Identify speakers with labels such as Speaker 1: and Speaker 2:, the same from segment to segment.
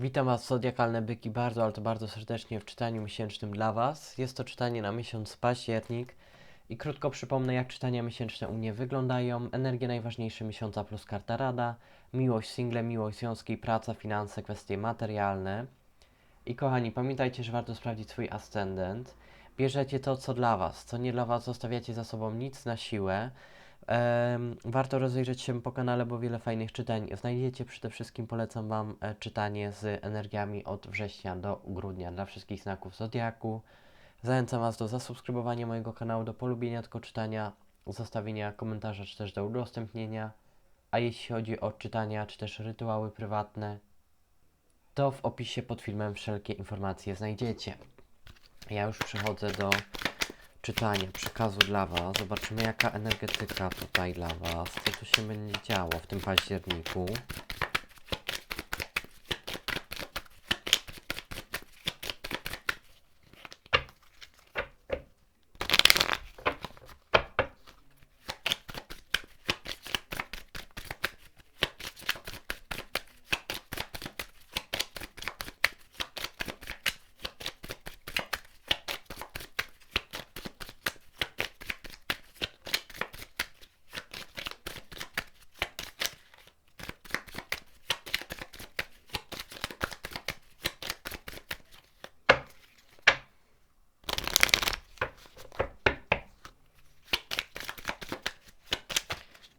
Speaker 1: Witam Was, Zodiakalne Byki, bardzo, ale to bardzo serdecznie w czytaniu miesięcznym dla Was. Jest to czytanie na miesiąc październik i krótko przypomnę, jak czytania miesięczne u mnie wyglądają. Energie najważniejsze miesiąca plus karta rada, miłość, single, miłość, związki, praca, finanse, kwestie materialne. I kochani, pamiętajcie, że warto sprawdzić swój ascendent. Bierzecie to, co dla Was, co nie dla Was, zostawiacie za sobą nic na siłę. Warto rozejrzeć się po kanale, bo wiele fajnych czytań znajdziecie. Przede wszystkim polecam Wam e, czytanie z energiami od września do grudnia dla wszystkich znaków Zodiaku. Zachęcam Was do zasubskrybowania mojego kanału, do polubienia tego czytania, zostawienia komentarza czy też do udostępnienia. A jeśli chodzi o czytania czy też rytuały prywatne, to w opisie pod filmem wszelkie informacje znajdziecie. Ja już przechodzę do czytania, przekazu dla Was. Zobaczymy, jaka energetyka tutaj dla Was, co tu się będzie działo w tym październiku.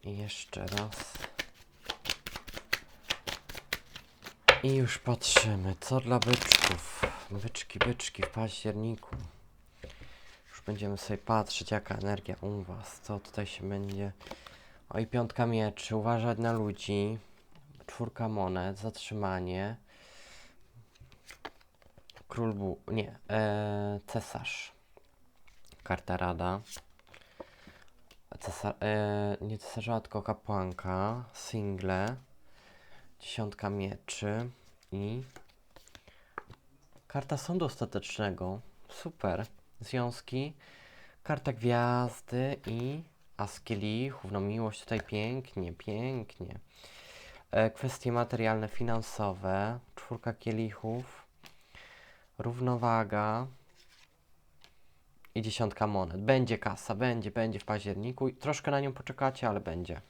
Speaker 1: Jeszcze raz. I już patrzymy, co dla byczków. Byczki, byczki w październiku. Już będziemy sobie patrzeć, jaka energia u Was, co tutaj się będzie. Oj, piątka mieczy, uważać na ludzi. Czwórka monet, zatrzymanie. Król nie, e, cesarz. Karta rada. Cesar, e, nie cesarza, tylko kapłanka, single, dziesiątka mieczy i karta sądu ostatecznego. Super. Związki, karta gwiazdy i as kielichów. No miłość tutaj pięknie, pięknie. E, kwestie materialne, finansowe, czwórka kielichów, równowaga, i dziesiątka monet. Będzie kasa, będzie, będzie w październiku. Troszkę na nią poczekacie, ale będzie.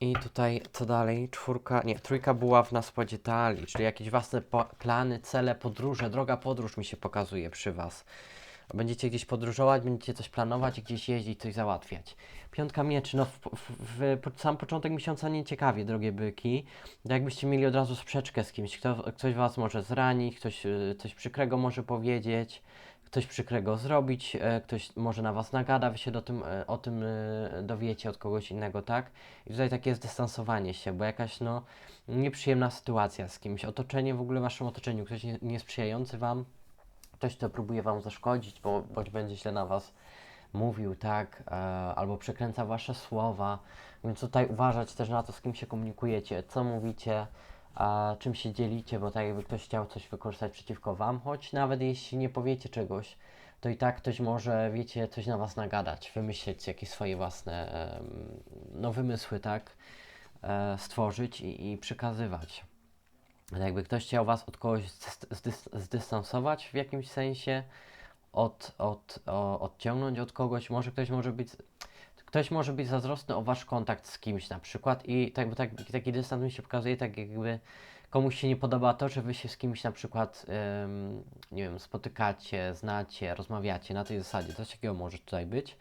Speaker 1: I tutaj co dalej? Czwórka, nie, trójka buław na spodzie talii, czyli jakieś własne plany, cele, podróże, droga podróż mi się pokazuje przy Was. Będziecie gdzieś podróżować, będziecie coś planować, gdzieś jeździć, coś załatwiać. Piątka mieczy, no w, w, w, w sam początek miesiąca nie ciekawie, drogie byki. Jakbyście mieli od razu sprzeczkę z kimś, kto, ktoś Was może zranić, ktoś y, coś przykrego może powiedzieć, ktoś przykrego zrobić, e, ktoś może na was nagada, wy się do tym, e, o tym e, dowiecie od kogoś innego, tak? I tutaj takie dystansowanie się, bo jakaś no nieprzyjemna sytuacja z kimś, otoczenie w ogóle w waszym otoczeniu, ktoś nie- niesprzyjający wam, ktoś, kto próbuje wam zaszkodzić, bo, bądź będzie źle na was mówił, tak, albo przekręca wasze słowa, więc tutaj uważać też na to, z kim się komunikujecie, co mówicie, a czym się dzielicie, bo tak jakby ktoś chciał coś wykorzystać przeciwko wam, choć nawet jeśli nie powiecie czegoś, to i tak ktoś może, wiecie, coś na was nagadać, wymyśleć jakieś swoje własne, em, no wymysły, tak, e, stworzyć i, i przekazywać. Tak Jakby ktoś chciał was od kogoś zdys- zdys- zdystansować w jakimś sensie, od, od, o, odciągnąć od kogoś, może ktoś może być, ktoś może być zazdrosny o wasz kontakt z kimś na przykład i tak, bo tak, taki dystans mi się pokazuje, tak jakby komuś się nie podoba to, że wy się z kimś na przykład, ym, nie wiem, spotykacie, znacie, rozmawiacie na tej zasadzie, coś takiego może tutaj być,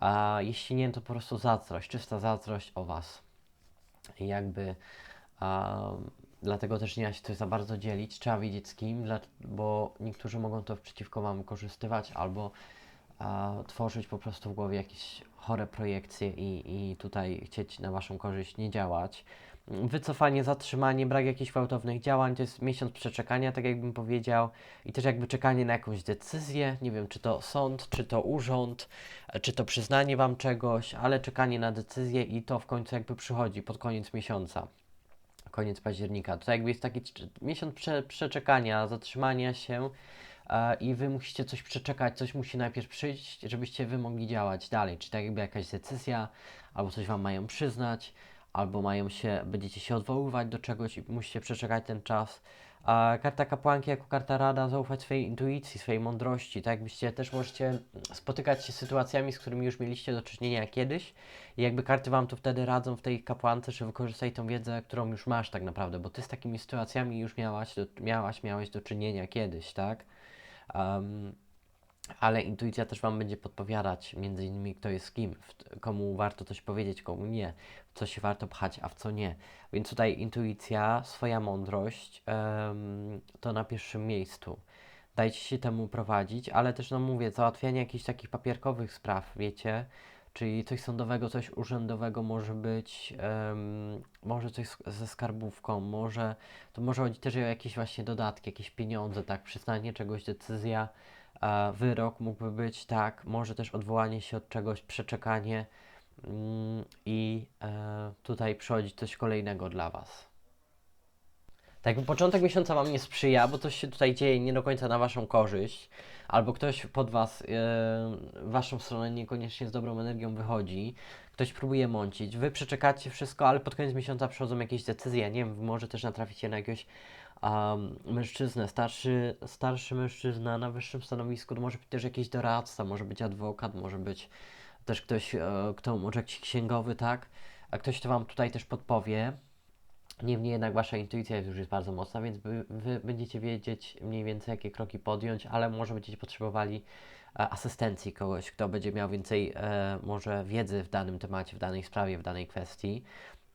Speaker 1: a jeśli nie, to po prostu zazdrość, czysta zazdrość o was. I jakby a, dlatego też nie da się to za bardzo dzielić. Trzeba wiedzieć z kim, bo niektórzy mogą to przeciwko Wam wykorzystywać albo a, tworzyć po prostu w głowie jakieś chore projekcje i, i tutaj chcieć na Waszą korzyść nie działać. Wycofanie, zatrzymanie, brak jakichś gwałtownych działań to jest miesiąc przeczekania, tak jakbym powiedział, i też jakby czekanie na jakąś decyzję. Nie wiem, czy to sąd, czy to urząd, czy to przyznanie Wam czegoś, ale czekanie na decyzję i to w końcu jakby przychodzi pod koniec miesiąca koniec października. To jakby jest taki miesiąc prze, przeczekania, zatrzymania się i wy musicie coś przeczekać, coś musi najpierw przyjść, żebyście wy mogli działać dalej. Czy tak jakby jakaś decyzja, albo coś wam mają przyznać, albo mają się, będziecie się odwoływać do czegoś i musicie przeczekać ten czas. A karta kapłanki jako karta rada zaufać swojej intuicji, swojej mądrości, tak? Byście też możecie spotykać się z sytuacjami, z którymi już mieliście do czynienia kiedyś i jakby karty Wam to wtedy radzą w tej kapłance, że wykorzystaj tą wiedzę, którą już masz tak naprawdę, bo Ty z takimi sytuacjami już miałaś, do, miałaś, miałeś do czynienia kiedyś, tak? Um, ale intuicja też Wam będzie podpowiadać, między innymi kto jest kim, komu warto coś powiedzieć, komu nie, w co się warto pchać, a w co nie. Więc tutaj intuicja, swoja mądrość em, to na pierwszym miejscu. Dajcie się temu prowadzić, ale też, no mówię, załatwianie jakichś takich papierkowych spraw, wiecie, czyli coś sądowego, coś urzędowego może być, em, może coś ze skarbówką, może, to może chodzić też o jakieś właśnie dodatki, jakieś pieniądze, tak, przyznanie czegoś, decyzja, a wyrok mógłby być, tak, może też odwołanie się od czegoś, przeczekanie mm, i e, tutaj przychodzi coś kolejnego dla Was. Tak, początek miesiąca Wam nie sprzyja, bo coś się tutaj dzieje nie do końca na Waszą korzyść, albo ktoś pod Was, w Waszą stronę niekoniecznie z dobrą energią wychodzi, ktoś próbuje mącić, Wy przeczekacie wszystko, ale pod koniec miesiąca przychodzą jakieś decyzje, nie wiem, może też natraficie na jakiegoś um, mężczyznę, starszy, starszy mężczyzna na wyższym stanowisku, to może być też jakiś doradca, może być adwokat, może być też ktoś, e, kto może jakiś księgowy, tak? A ktoś, kto Wam tutaj też podpowie. Niemniej jednak Wasza intuicja już jest bardzo mocna, więc wy, będziecie wiedzieć mniej więcej, jakie kroki podjąć, ale może będziecie potrzebowali e, asystencji kogoś, kto będzie miał więcej e, może wiedzy w danym temacie, w danej sprawie, w danej kwestii.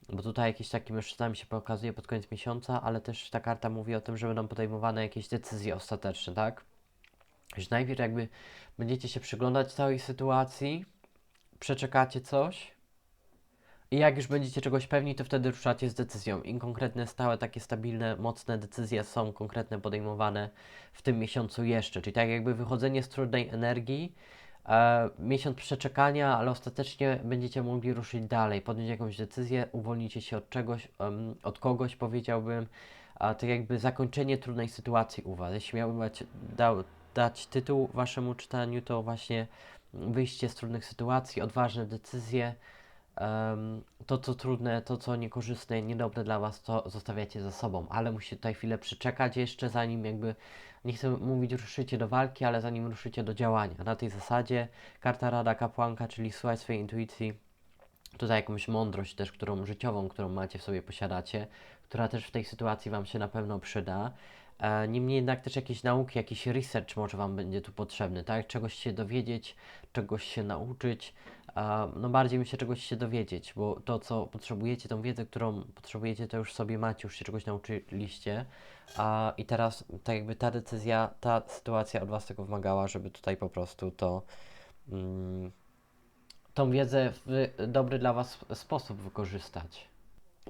Speaker 1: Bo tutaj jakiś taki mężczyzna mi się pokazuje pod koniec miesiąca, ale też ta karta mówi o tym, że będą podejmowane jakieś decyzje ostateczne, tak? Że najpierw jakby będziecie się przyglądać całej sytuacji, przeczekacie coś i jak już będziecie czegoś pewni, to wtedy ruszacie z decyzją. I konkretne, stałe, takie stabilne, mocne decyzje są konkretne podejmowane w tym miesiącu jeszcze. Czyli tak jakby wychodzenie z trudnej energii, e, miesiąc przeczekania, ale ostatecznie będziecie mogli ruszyć dalej, podjąć jakąś decyzję, uwolnicie się od czegoś, em, od kogoś powiedziałbym, a tak jakby zakończenie trudnej sytuacji u Was. Jeśli miałbym dać, dał, dać tytuł Waszemu czytaniu, to właśnie wyjście z trudnych sytuacji, odważne decyzje, to co trudne, to co niekorzystne, niedobre dla Was, to zostawiacie za sobą, ale musicie tutaj chwilę przeczekać jeszcze, zanim jakby, nie chcę mówić ruszycie do walki, ale zanim ruszycie do działania. Na tej zasadzie karta Rada Kapłanka, czyli słuchaj swojej intuicji, tutaj jakąś mądrość też, którą życiową, którą macie w sobie, posiadacie, która też w tej sytuacji Wam się na pewno przyda. E, Niemniej jednak też jakieś nauki, jakiś research może Wam będzie tu potrzebny, tak? Czegoś się dowiedzieć, czegoś się nauczyć. No bardziej się czegoś się dowiedzieć, bo to, co potrzebujecie, tą wiedzę, którą potrzebujecie, to już sobie macie, już się czegoś nauczyliście. A, I teraz tak jakby ta decyzja, ta sytuacja od Was tego wymagała, żeby tutaj po prostu to mm, tą wiedzę w dobry dla Was sposób wykorzystać.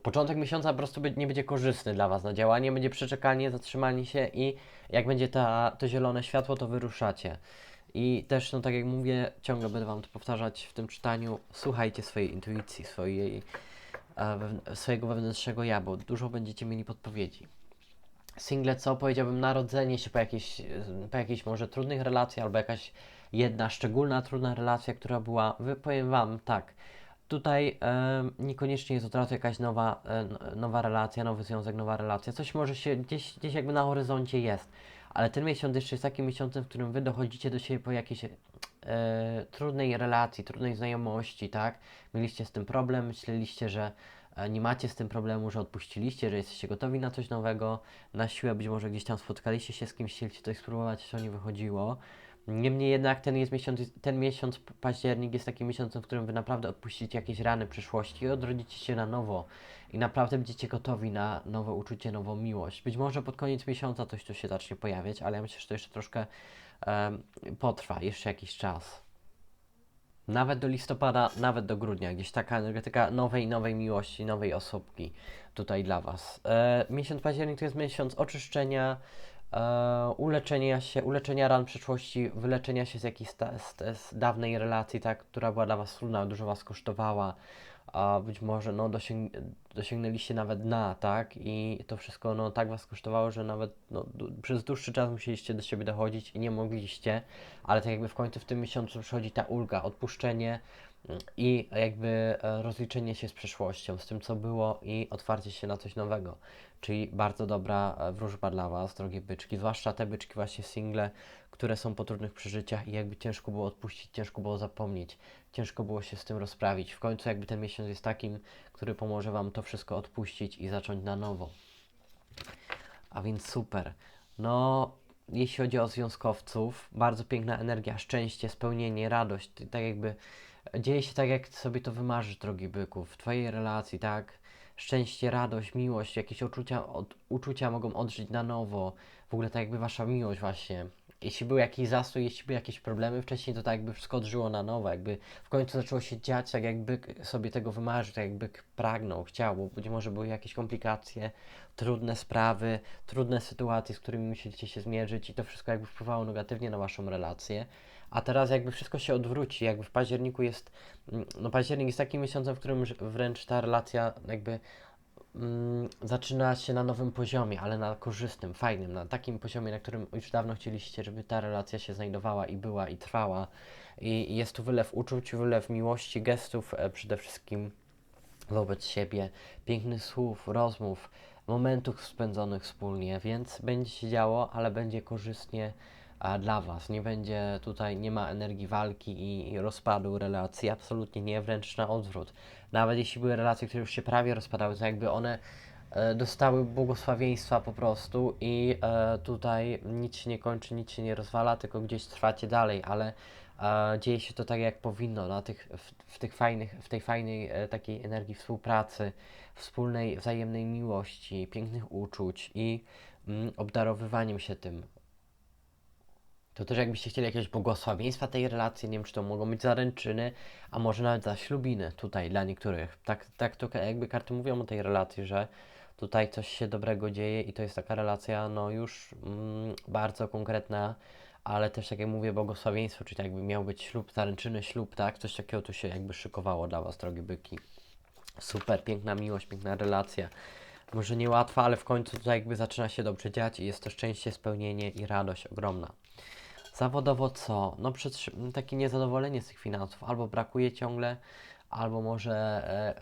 Speaker 1: Początek miesiąca po prostu nie będzie korzystny dla Was na działanie, będzie przeczekanie, zatrzymanie się i jak będzie ta, to zielone światło, to wyruszacie. I też, no tak jak mówię, ciągle będę Wam to powtarzać w tym czytaniu, słuchajcie swojej intuicji, swojej, e, swojego wewnętrznego ja, bo dużo będziecie mieli podpowiedzi. Single co? Powiedziałbym narodzenie się po jakiejś, e, po jakiejś może trudnych relacjach, albo jakaś jedna szczególna trudna relacja, która była, powiem Wam tak, tutaj em, niekoniecznie jest od razu jakaś nowa, e, nowa relacja, nowy związek, nowa relacja, coś może się gdzieś, gdzieś jakby na horyzoncie jest, ale ten miesiąc jeszcze jest takim miesiącem, w którym Wy dochodzicie do siebie po jakiejś e, trudnej relacji, trudnej znajomości, tak? Mieliście z tym problem, myśleliście, że e, nie macie z tym problemu, że odpuściliście, że jesteście gotowi na coś nowego, na siłę być może gdzieś tam spotkaliście się z kimś, chcieliście coś spróbować, to nie wychodziło. Niemniej jednak ten, jest miesiąc, ten miesiąc październik jest takim miesiącem, w którym Wy naprawdę odpuścicie jakieś rany przeszłości i odrodzicie się na nowo i naprawdę będziecie gotowi na nowe uczucie, nową miłość. Być może pod koniec miesiąca coś tu się zacznie pojawiać, ale ja myślę, że to jeszcze troszkę em, potrwa, jeszcze jakiś czas. Nawet do listopada, nawet do grudnia, gdzieś taka energetyka nowej, nowej miłości, nowej osobki tutaj dla Was. E, miesiąc październik to jest miesiąc oczyszczenia, uleczenia się, uleczenia ran przeszłości, wyleczenia się z jakiejś z, z dawnej relacji, tak, która była dla Was trudna, dużo Was kosztowała, a być może no, dosięg, dosięgnęliście nawet dna, tak, i to wszystko no, tak Was kosztowało, że nawet no, przez dłuższy czas musieliście do siebie dochodzić i nie mogliście, ale tak jakby w końcu w tym miesiącu przychodzi ta ulga, odpuszczenie, i jakby e, rozliczenie się z przeszłością, z tym co było i otwarcie się na coś nowego. Czyli bardzo dobra e, wróżba dla Was, drogie byczki, zwłaszcza te byczki właśnie single, które są po trudnych przeżyciach i jakby ciężko było odpuścić, ciężko było zapomnieć, ciężko było się z tym rozprawić. W końcu jakby ten miesiąc jest takim, który pomoże Wam to wszystko odpuścić i zacząć na nowo. A więc super. No, jeśli chodzi o związkowców, bardzo piękna energia, szczęście, spełnienie, radość. Tak jakby dzieje się tak, jak sobie to wymarzysz, drogi byku, w Twojej relacji, tak? Szczęście, radość, miłość, jakieś uczucia, od, uczucia mogą odżyć na nowo. W ogóle tak jakby Wasza miłość właśnie. Jeśli był jakiś zastój, jeśli były jakieś problemy wcześniej, to tak jakby wszystko odżyło na nowo, jakby w końcu zaczęło się dziać, tak jakby sobie tego wymarzył, tak jakby pragnął, chciał, bo być może były jakieś komplikacje, trudne sprawy, trudne sytuacje, z którymi musieliście się zmierzyć i to wszystko jakby wpływało negatywnie na waszą relację. A teraz jakby wszystko się odwróci, jakby w październiku jest, mm, no październik jest takim miesiącem, w którym wręcz ta relacja jakby mm, zaczyna się na nowym poziomie, ale na korzystnym, fajnym, na takim poziomie, na którym już dawno chcieliście, żeby ta relacja się znajdowała i była i trwała. I, jest tu wylew uczuć, wylew miłości, gestów e, przede wszystkim wobec siebie, pięknych słów, rozmów, momentów spędzonych wspólnie, więc będzie się działo, ale będzie korzystnie dla Was. Nie będzie tutaj, nie ma energii walki i, rozpadu relacji, absolutnie nie, wręcz na odwrót. Nawet jeśli były relacje, które już się prawie rozpadały, to jakby one e, dostały błogosławieństwa po prostu i e, tutaj nic się nie kończy, nic się nie rozwala, tylko gdzieś trwacie dalej, ale e, dzieje się to tak jak powinno, na tych, w, w tych fajnych, w tej fajnej takiej energii współpracy, wspólnej, wzajemnej miłości, pięknych uczuć i mm, obdarowywaniem się tym. To też jakbyście chcieli jakiegoś błogosławieństwa tej relacji, nie wiem, czy to mogą być zaręczyny, a może nawet zaślubiny tutaj dla niektórych. Tak, tak to jakby karty mówią o tej relacji, że tutaj coś się dobrego dzieje i to jest taka relacja, no już mm, bardzo konkretna, ale też tak jak mówię, błogosławieństwo, czyli jakby miał być ślub, zaręczyny ślub, tak? Coś takiego tu się jakby szykowało dla Was, drogie byki. Super, piękna miłość, piękna relacja. Może niełatwa, ale w końcu tutaj jakby zaczyna się dobrze dziać i jest to szczęście, spełnienie i radość ogromna. Zawodowo co? No przecież takie niezadowolenie z tych finansów. Albo brakuje ciągle, albo może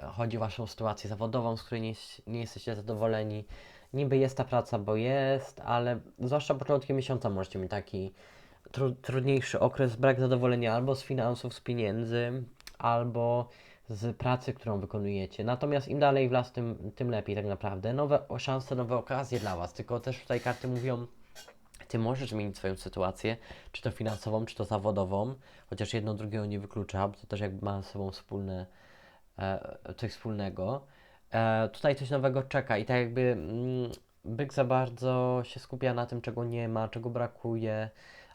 Speaker 1: e, chodzi o Waszą sytuację zawodową, z której nie, nie jesteście zadowoleni. Niby jest ta praca, bo jest, ale zwłaszcza początkiem miesiąca możecie mieć taki tru, trudniejszy okres, brak zadowolenia albo z finansów, z pieniędzy, albo z pracy, którą wykonujecie. Natomiast im dalej w las, tym, tym lepiej tak naprawdę. Nowe szanse, nowe okazje dla Was. Tylko też tutaj karty mówią, Ty możesz zmienić swoją sytuację, czy to finansową, czy to zawodową, chociaż jedno drugiego nie wyklucza, bo to też jakby ma ze sobą wspólne, e, coś wspólnego. E, tutaj coś nowego czeka i tak jakby mm, byk za bardzo się skupia na tym, czego nie ma, czego brakuje,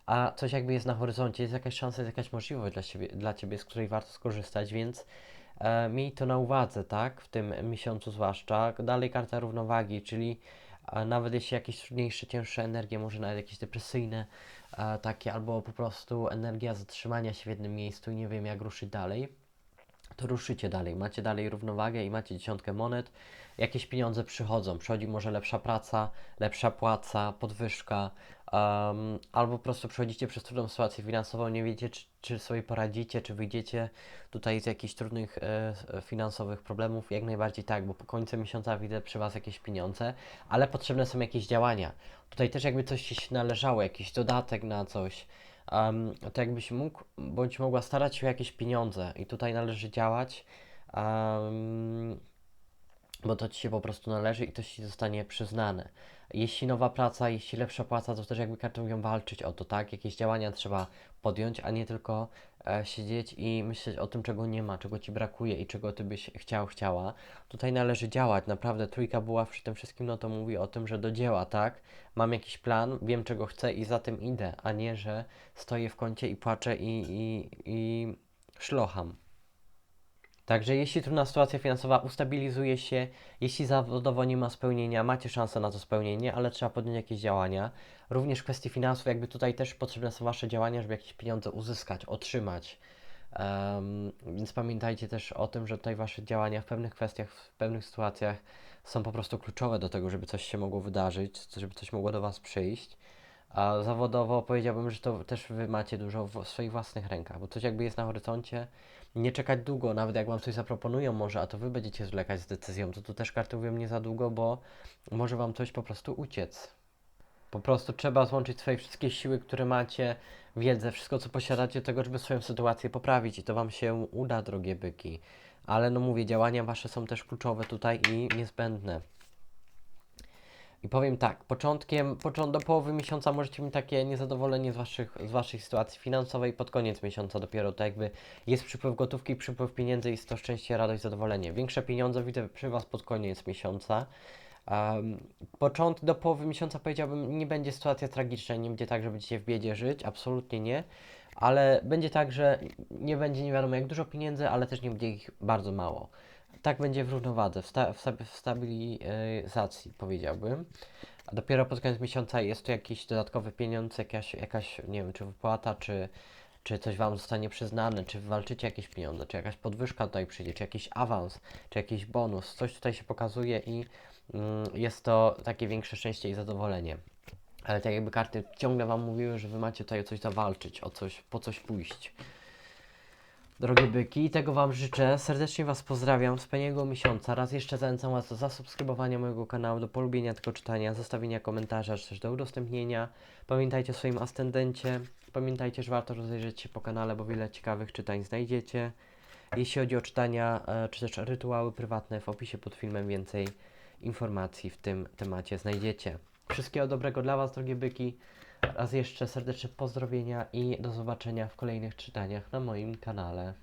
Speaker 1: a coś jakby jest na horyzoncie, jest jakaś szansa, jest jakaś możliwość dla siebie, dla Ciebie, z której warto skorzystać, więc e, miej to na uwadze, tak, w tym miesiącu zwłaszcza. Dalej karta równowagi, czyli a nawet jeśli jakieś trudniejsze, cięższe energie, może nawet jakieś depresyjne, takie, albo po prostu energia zatrzymania się w jednym miejscu i nie wiem jak ruszyć dalej, to ruszycie dalej. Macie dalej równowagę i macie dziesiątkę monet. Jakieś pieniądze przychodzą. Przychodzi może lepsza praca, lepsza płaca, podwyżka, em, albo po prostu przechodzicie przez trudną sytuację finansową, nie wiecie, czy, czy sobie poradzicie, czy wyjdziecie tutaj z jakichś trudnych e, s- finansowych problemów. Jak najbardziej tak, bo po końcu miesiąca widzę przy Was jakieś pieniądze, ale potrzebne są jakieś działania. Tutaj też jakby coś się należało, jakiś dodatek na coś. Um, to jakbyś mógł, bądź mogła starać się o jakieś pieniądze i tutaj należy działać, um, bo to ci się po prostu należy i to ci zostanie przyznane. Jeśli nowa praca, jeśli lepsza płaca, to też jakby karty mówią walczyć o to, tak? Jakieś działania trzeba podjąć, a nie tylko e, siedzieć i myśleć o tym, czego nie ma, czego ci brakuje i czego ty byś chciał, chciała. Tutaj należy działać, naprawdę trójka była przy tym wszystkim, no to mówi o tym, że do dzieła, tak? Mam jakiś plan, wiem czego chcę i za tym idę, a nie, że stoję w kącie i płaczę i, i, i szlocham. Także jeśli trudna sytuacja finansowa ustabilizuje się, jeśli zawodowo nie ma spełnienia, macie szansę na to spełnienie, ale trzeba podjąć jakieś działania. Również w kwestii finansów, jakby tutaj też potrzebne są Wasze działania, żeby jakieś pieniądze uzyskać, otrzymać. Em, więc pamiętajcie też o tym, że tutaj Wasze działania w pewnych kwestiach, w pewnych sytuacjach są po prostu kluczowe do tego, żeby coś się mogło wydarzyć, żeby coś mogło do Was przyjść. A zawodowo powiedziałbym, że to też wy macie dużo w swoich własnych rękach, bo coś jakby jest na horyzoncie. Nie czekać długo, nawet jak wam coś zaproponują może, a to wy będziecie zwlekać z decyzją, to tu też karty mówią nie za długo, bo może wam coś po prostu uciec. Po prostu trzeba złączyć swoje wszystkie siły, które macie, wiedzę, wszystko co posiadacie tego, żeby swoją sytuację poprawić i to wam się uda, drogie byki. Ale no mówię, działania wasze są też kluczowe tutaj i niezbędne. I powiem tak, początkiem, począ- do połowy miesiąca możecie mieć takie niezadowolenie z, waszych, z waszej sytuacji finansowej, pod koniec miesiąca dopiero to jakby jest przypływ gotówki, przypływ pieniędzy, jest to szczęście, radość, zadowolenie. Większe pieniądze widzę przy was pod koniec miesiąca. Um, początek do połowy miesiąca powiedziałbym, nie będzie sytuacja tragiczna, nie będzie tak, że będziecie w biedzie żyć, absolutnie nie, ale będzie tak, że nie będzie nie wiadomo jak dużo pieniędzy, ale też nie będzie ich bardzo mało. Tak będzie w równowadze, w, sta- w, sta- w stabilizacji powiedziałbym. A dopiero pod koniec miesiąca jest to jakiś dodatkowy pieniądz, jakaś, jakaś nie wiem, czy wypłata, czy, czy coś Wam zostanie przyznane, czy walczycie jakieś pieniądze, czy jakaś podwyżka tutaj przyjdzie, czy jakiś awans, czy jakiś bonus. Coś tutaj się pokazuje i mm, jest to takie większe szczęście i zadowolenie. Ale tak jakby karty ciągle Wam mówiły, że Wy macie tutaj o coś zawalczyć, o coś, po coś pójść. Drogie byki, tego Wam życzę. Serdecznie Was pozdrawiam. Wspaniałego miesiąca. Raz jeszcze zachęcam Was do zasubskrybowania mojego kanału, do polubienia tego czytania, zostawienia komentarza, czy też do udostępnienia. Pamiętajcie o swoim ascendencie. Pamiętajcie, że warto rozejrzeć się po kanale, bo wiele ciekawych czytań znajdziecie. Jeśli chodzi o czytania, e, czy też rytuały prywatne, w opisie pod filmem więcej informacji w tym temacie znajdziecie. Wszystkiego dobrego dla Was, drogie byki. Raz jeszcze serdeczne pozdrowienia i do zobaczenia w kolejnych czytaniach na moim kanale.